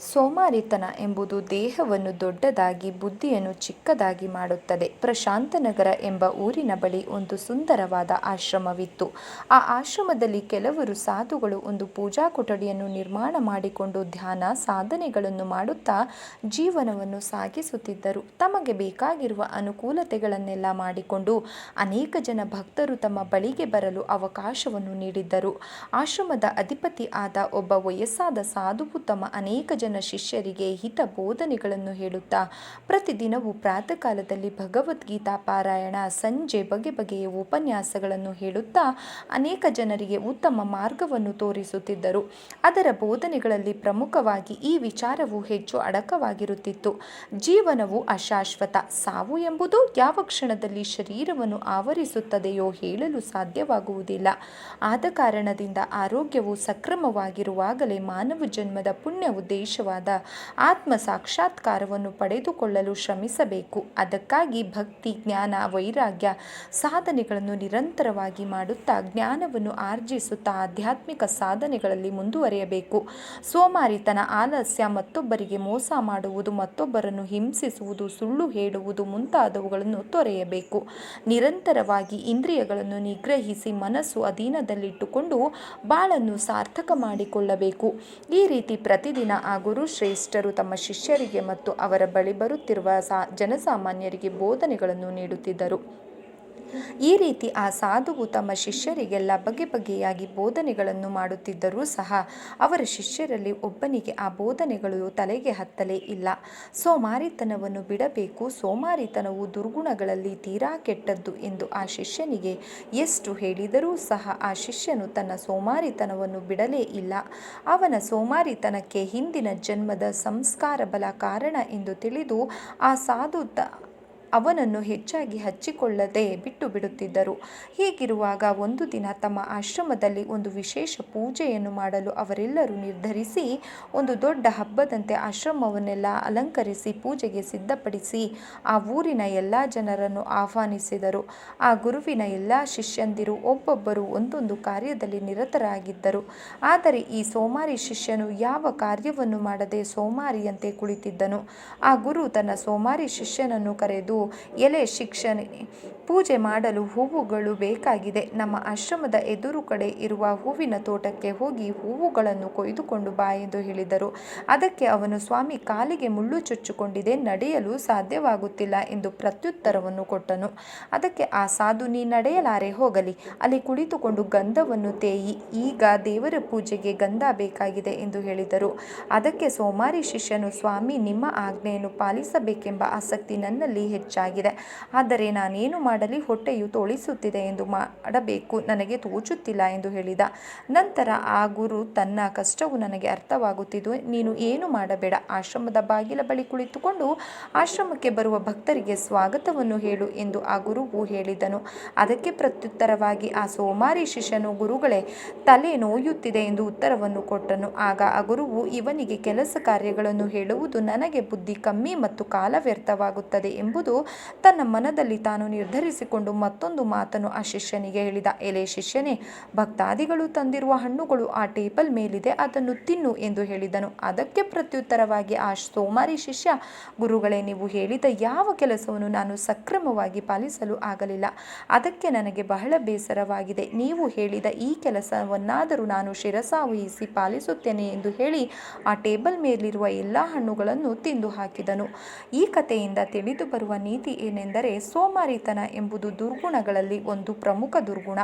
ಸೋಮಾರಿತನ ಎಂಬುದು ದೇಹವನ್ನು ದೊಡ್ಡದಾಗಿ, ಬುದ್ಧಿಯನ್ನು ಚಿಕ್ಕದಾಗಿ ಮಾಡುತ್ತದೆ. ಪ್ರಶಾಂತನಗರ ಎಂಬ ಊರಿನ ಬಳಿ ಒಂದು ಸುಂದರವಾದ ಆಶ್ರಮವಿತ್ತು. ಆ ಆಶ್ರಮದಲ್ಲಿ ಕೆಲವರು ಸಾಧುಗಳು ಒಂದು ಪೂಜಾ ಕೊಠಡಿಯನ್ನು ನಿರ್ಮಾಣ ಮಾಡಿಕೊಂಡು ಧ್ಯಾನ, ಸಾಧನೆಗಳನ್ನು ಮಾಡುತ್ತಾ ಜೀವನವನ್ನು ಸಾಗಿಸುತ್ತಿದ್ದರು. ತಮಗೆ ಬೇಕಾಗಿರುವ ಅನುಕೂಲತೆಗಳನ್ನೆಲ್ಲ ಮಾಡಿಕೊಂಡು ಅನೇಕ ಜನ ಭಕ್ತರು ತಮ್ಮ ಬಳಿಗೆ ಬರಲು ಅವಕಾಶವನ್ನು ನೀಡಿದ್ದರು. ಆಶ್ರಮದ ಅಧಿಪತಿ ಆದ ಒಬ್ಬ ವಯಸ್ಸಾದ ಸಾಧುವು ತಮ್ಮ ಅನೇಕ ಜನ ಶಿಷ್ಯರಿಗೆ ಹಿತ ಬೋಧನೆಗಳನ್ನು ಹೇಳುತ್ತಾ, ಪ್ರತಿದಿನವೂ ಪ್ರಾತಃ ಕಾಲದಲ್ಲಿ ಭಗವದ್ಗೀತಾ ಪಾರಾಯಣ, ಸಂಜೆ ಬಗೆ ಬಗೆಯ ಉಪನ್ಯಾಸಗಳನ್ನು ಹೇಳುತ್ತಾ ಅನೇಕ ಜನರಿಗೆ ಉತ್ತಮ ಮಾರ್ಗವನ್ನು ತೋರಿಸುತ್ತಿದ್ದರು. ಅದರ ಬೋಧನೆಗಳಲ್ಲಿ ಪ್ರಮುಖವಾಗಿ ಈ ವಿಚಾರವು ಹೆಚ್ಚು ಅಡಕವಾಗಿರುತ್ತಿತ್ತು. ಜೀವನವು ಅಶಾಶ್ವತ. ಸಾವು ಎಂಬುದು ಯಾವ ಕ್ಷಣದಲ್ಲಿ ಶರೀರವನ್ನು ಆವರಿಸುತ್ತದೆಯೋ ಹೇಳಲು ಸಾಧ್ಯವಾಗುವುದಿಲ್ಲ. ಆದ ಕಾರಣದಿಂದ ಆರೋಗ್ಯವು ಸಕ್ರಮವಾಗಿರುವಾಗಲೇ ಮಾನವ ಜನ್ಮದ ಪುಣ್ಯ ಉದ್ದೇಶವಾದ ಆತ್ಮ ಸಾಕ್ಷಾತ್ಕಾರವನ್ನು ಪಡೆದುಕೊಳ್ಳಲು ಶ್ರಮಿಸಬೇಕು. ಅದಕ್ಕಾಗಿ ಭಕ್ತಿ, ಜ್ಞಾನ, ವೈರಾಗ್ಯ ಸಾಧನೆಗಳನ್ನು ನಿರಂತರವಾಗಿ ಮಾಡುತ್ತಾ ಜ್ಞಾನವನ್ನು ಆರ್ಜಿಸುತ್ತಾ ಆಧ್ಯಾತ್ಮಿಕ ಸಾಧನೆಗಳಲ್ಲಿ ಮುಂದುವರಿಯಬೇಕು. ಸೋಮಾರಿತನ ಆಲಸ್ಯ ಮತ್ತೊಬ್ಬರಿಗೆ ಮೋಸ ಮಾಡುವುದು, ಮತ್ತೊಬ್ಬರನ್ನು ಹಿಂಸಿಸುವುದು, ಸುಳ್ಳು ಹೇಳುವುದು ಮುಂತಾದವುಗಳನ್ನು ತೊರೆಯಬೇಕು. ನಿರಂತರವಾಗಿ ಇಂದ್ರಿಯಗಳನ್ನು ನಿಗ್ರಹಿಸಿ ಮನಸ್ಸು ಅಧೀನದಲ್ಲಿಟ್ಟುಕೊಂಡು ಬಾಳನ್ನು ಸಾರ್ಥಕ ಮಾಡಿಕೊಳ್ಳಬೇಕು. ಈ ರೀತಿ ಪ್ರತಿದಿನ ಆ ಗುರು ಶ್ರೇಷ್ಠರು ತಮ್ಮ ಶಿಷ್ಯರಿಗೆ ಮತ್ತು ಅವರ ಬಳಿ ಬರುತ್ತಿರುವ ಸಾ ಜನಸಾಮಾನ್ಯರಿಗೆ ಬೋಧನೆಗಳನ್ನು ನೀಡುತ್ತಿದ್ದರು. ಈ ರೀತಿ ಆ ಸಾಧುವು ತಮ್ಮ ಶಿಷ್ಯರಿಗೆಲ್ಲ ಬಗೆ ಬಗೆಯಾಗಿ ಬೋಧನೆಗಳನ್ನು ಮಾಡುತ್ತಿದ್ದರೂ ಸಹ ಅವರ ಶಿಷ್ಯರಲ್ಲಿ ಒಬ್ಬನಿಗೆ ಆ ಬೋಧನೆಗಳು ತಲೆಗೆ ಹತ್ತಲೇ ಇಲ್ಲ. ಸೋಮಾರಿತನವನ್ನು ಬಿಡಬೇಕು. ಸೋಮಾರಿತನವು ದುರ್ಗುಣಗಳಲ್ಲಿ ತೀರಾ ಕೆಟ್ಟದ್ದು ಎಂದು ಆ ಶಿಷ್ಯನಿಗೆ ಎಷ್ಟು ಹೇಳಿದರೂ ಸಹ ಆ ಶಿಷ್ಯನು ತನ್ನ ಸೋಮಾರಿತನವನ್ನು ಬಿಡಲೇ ಇಲ್ಲ. ಅವನ ಸೋಮಾರಿತನಕ್ಕೆ ಹಿಂದಿನ ಜನ್ಮದ ಸಂಸ್ಕಾರ ಬಲ ಕಾರಣ ಎಂದು ತಿಳಿದು ಆ ಸಾಧು ಅವನನ್ನು ಹೆಚ್ಚಾಗಿ ಹಚ್ಚಿಕೊಳ್ಳದೆ ಬಿಟ್ಟು ಬಿಡುತ್ತಿದ್ದರು ಹೀಗಿರುವಾಗ ಒಂದು ದಿನ ತಮ್ಮ ಆಶ್ರಮದಲ್ಲಿ ಒಂದು ವಿಶೇಷ ಪೂಜೆಯನ್ನು ಮಾಡಲು ಅವರೆಲ್ಲರೂ ನಿರ್ಧರಿಸಿ, ಒಂದು ದೊಡ್ಡ ಹಬ್ಬದಂತೆ ಆಶ್ರಮವನ್ನೆಲ್ಲ ಅಲಂಕರಿಸಿ ಪೂಜೆಗೆ ಸಿದ್ಧಪಡಿಸಿ, ಆ ಊರಿನ ಎಲ್ಲ ಜನರನ್ನು ಆಹ್ವಾನಿಸಿದರು. ಆ ಗುರುವಿನ ಎಲ್ಲ ಶಿಷ್ಯಂದಿರು ಒಬ್ಬೊಬ್ಬರು ಒಂದೊಂದು ಕಾರ್ಯದಲ್ಲಿ ನಿರತರಾಗಿದ್ದರು. ಆದರೆ ಈ ಸೋಮಾರಿ ಶಿಷ್ಯನು ಯಾವ ಕಾರ್ಯವನ್ನು ಮಾಡದೆ ಸೋಮಾರಿಯಂತೆ ಕುಳಿತಿದ್ದನು. ಆ ಗುರು ತನ್ನ ಸೋಮಾರಿ ಶಿಷ್ಯನನ್ನು ಕರೆದು ಎಲೆ ಶಿಕ್ಷಣೆ. ಪೂಜೆ ಮಾಡಲು ಹೂವುಗಳು ಬೇಕಾಗಿದೆ. ನಮ್ಮ ಆಶ್ರಮದ ಎದುರು ಕಡೆ ಇರುವ ಹೂವಿನ ತೋಟಕ್ಕೆ ಹೋಗಿ ಹೂವುಗಳನ್ನು ಕೊಯ್ದುಕೊಂಡು ಬಾ ಎಂದು ಹೇಳಿದರು. ಅದಕ್ಕೆ ಅವನು, ಸ್ವಾಮಿ, ಕಾಲಿಗೆ ಮುಳ್ಳು ಚುಚ್ಚಿಕೊಂಡಿದೆ, ನಡೆಯಲು ಸಾಧ್ಯವಾಗುತ್ತಿಲ್ಲ ಎಂದು ಪ್ರತ್ಯುತ್ತರವನ್ನು ಕೊಟ್ಟನು. ಅದಕ್ಕೆ, ಆ ಸಾಧು ನೀ ನಡೆಯಲಾರೆ, ಹೋಗಲಿ. ಅಲ್ಲಿ ಕುಳಿತುಕೊಂಡು ಗಂಧವನ್ನು ತೇಯಿ, ಈಗ ದೇವರ ಪೂಜೆಗೆ ಗಂಧ ಬೇಕಾಗಿದೆ ಎಂದು ಹೇಳಿದರು. ಅದಕ್ಕೆ ಸೋಮಾರಿ ಶಿಷ್ಯನು, ಸ್ವಾಮಿ, ನಿಮ್ಮ ಆಜ್ಞೆಯನ್ನು ಪಾಲಿಸಬೇಕೆಂಬ ಆಸಕ್ತಿ ನನ್ನಲ್ಲಿ ಹೆಚ್ಚಾಗಿದೆ. ಆದರೆ ನಾನೇನು ಮಾಡಲಿ, ಹೊಟ್ಟೆಯು ತೋಳಿಸುತ್ತಿದೆ ಎಂದು ಮಾಡಬೇಕು, ನನಗೆ ತೋಚುತ್ತಿಲ್ಲ ಎಂದು ಹೇಳಿದ. ನಂತರ ಆ ಗುರು ತನ್ನ ಕಷ್ಟವು ನನಗೆ ಅರ್ಥವಾಗುತ್ತಿದ್ದು, ನೀನು ಏನು ಮಾಡಬೇಡ, ಆಶ್ರಮದ ಬಾಗಿಲ ಬಳಿ ಕುಳಿತುಕೊಂಡು ಆಶ್ರಮಕ್ಕೆ ಬರುವ ಭಕ್ತರಿಗೆ ಸ್ವಾಗತವನ್ನು ಹೇಳು ಎಂದು ಆ ಗುರುವು ಹೇಳಿದನು. ಅದಕ್ಕೆ ಪ್ರತ್ಯುತ್ತರವಾಗಿ, ಆ ಸೋಮಾರಿ ಶಿಷ್ಯನು, ಗುರುಗಳೇ, ತಲೆ ನೋಯುತ್ತಿದೆ ಎಂದು ಉತ್ತರವನ್ನು ಕೊಟ್ಟನು. ಆಗ ಆ ಗುರುವು, ಇವನಿಗೆ ಕೆಲಸ ಕಾರ್ಯಗಳನ್ನು ಹೇಳುವುದು ನನಗೆ ಬುದ್ಧಿ ಕಮ್ಮಿ ಮತ್ತು ಕಾಲ ವ್ಯರ್ಥವಾಗುತ್ತದೆ ಎಂಬುದು ತನ್ನ ಮನದಲ್ಲಿ ತಾನು ನಿರ್ಧರಿಸಿಕೊಂಡು ಮತ್ತೊಂದು ಮಾತನ್ನು ಆ ಶಿಷ್ಯನಿಗೆ ಹೇಳಿದ. ಎಲೆ ಶಿಷ್ಯನೇ, ಭಕ್ತಾದಿಗಳು ತಂದಿರುವ ಹಣ್ಣುಗಳು ಆ ಟೇಬಲ್ ಮೇಲಿದೆ, ಅದನ್ನು ತಿನ್ನು ಎಂದು ಹೇಳಿದನು. ಅದಕ್ಕೆ ಪ್ರತ್ಯುತ್ತರವಾಗಿ, ಆ ಸೋಮಾರಿ ಶಿಷ್ಯ, ಗುರುಗಳೇ, ನೀವು ಹೇಳಿದ ಯಾವ ಕೆಲಸವನ್ನು ನಾನು ಸಕ್ರಮವಾಗಿ ಪಾಲಿಸಲು ಆಗಲಿಲ್ಲ. ಅದಕ್ಕೆ ನನಗೆ ಬಹಳ ಬೇಸರವಾಗಿದೆ. ನೀವು ಹೇಳಿದ ಈ ಕೆಲಸವನ್ನಾದರೂ ನಾನು ಶಿರಸಾವಹಿಸಿ ಪಾಲಿಸುತ್ತೇನೆ ಎಂದು ಹೇಳಿ ಆ ಟೇಬಲ್ ಮೇಲಿರುವ ಎಲ್ಲ ಹಣ್ಣುಗಳನ್ನು ತಿಂದು ಹಾಕಿದನು. ಈ ಕಥೆಯಿಂದ ತಿಳಿದು ಬರುವ ನೀತಿ ಏನೆಂದರೆ ಸೋಮಾರಿತನ ಎಂಬುದು ದುರ್ಗುಣಗಳಲ್ಲಿ ಒಂದು ಪ್ರಮುಖ ದುರ್ಗುಣ.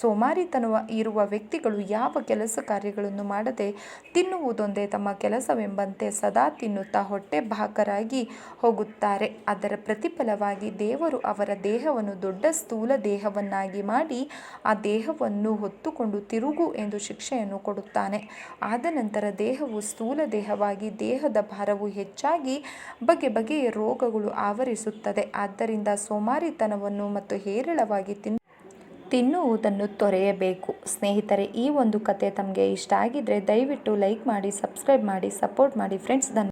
ಸೋಮಾರಿತನ ಇರುವ ವ್ಯಕ್ತಿಗಳು ಯಾವ ಕೆಲಸ ಕಾರ್ಯಗಳನ್ನು ಮಾಡದೆ ತಿನ್ನುವುದೊಂದೇ ತಮ್ಮ ಕೆಲಸವೆಂಬಂತೆ ಸದಾ ತಿನ್ನುತ್ತಾ ಹೊಟ್ಟೆ ಭಾಗರಾಗಿ ಹೋಗುತ್ತಾರೆ. ಅದರ ಪ್ರತಿಫಲವಾಗಿ ದೇವರು ಅವರ ದೇಹವನ್ನು ದೊಡ್ಡ ಸ್ಥೂಲ ದೇಹವನ್ನಾಗಿ ಮಾಡಿ ಆ ದೇಹವನ್ನು ಹೊತ್ತುಕೊಂಡು ತಿರುಗು ಎಂದು ಶಿಕ್ಷೆಯನ್ನು ಕೊಡುತ್ತಾನೆ. ಆದ ನಂತರ ದೇಹವು ಸ್ಥೂಲ ದೇಹವಾಗಿ ದೇಹದ ಭಾರವು ಹೆಚ್ಚಾಗಿ ಬಗೆ ಬಗೆಯ ರೋಗಗಳು ಆವರಿಸುತ್ತದೆ ಆದ್ದರಿಂದ ಸೋಮಾರಿತನವನ್ನು ಮತ್ತು ಹೇರಳವಾಗಿ ತಿನ್ನು ತಿನ್ನುವುದನ್ನು ತೊರೆಯಬೇಕು. ಸ್ನೇಹಿತರೆ, ಈ ಒಂದು ಕತೆ ತಮಗೆ ಇಷ್ಟ ಆಗಿದ್ದರೆ ದಯವಿಟ್ಟು ಲೈಕ್ ಮಾಡಿ, ಸಬ್ಸ್ಕ್ರೈಬ್ ಮಾಡಿ, ಸಪೋರ್ಟ್ ಮಾಡಿ. ಫ್ರೆಂಡ್ಸ್ ಧನ್ಯ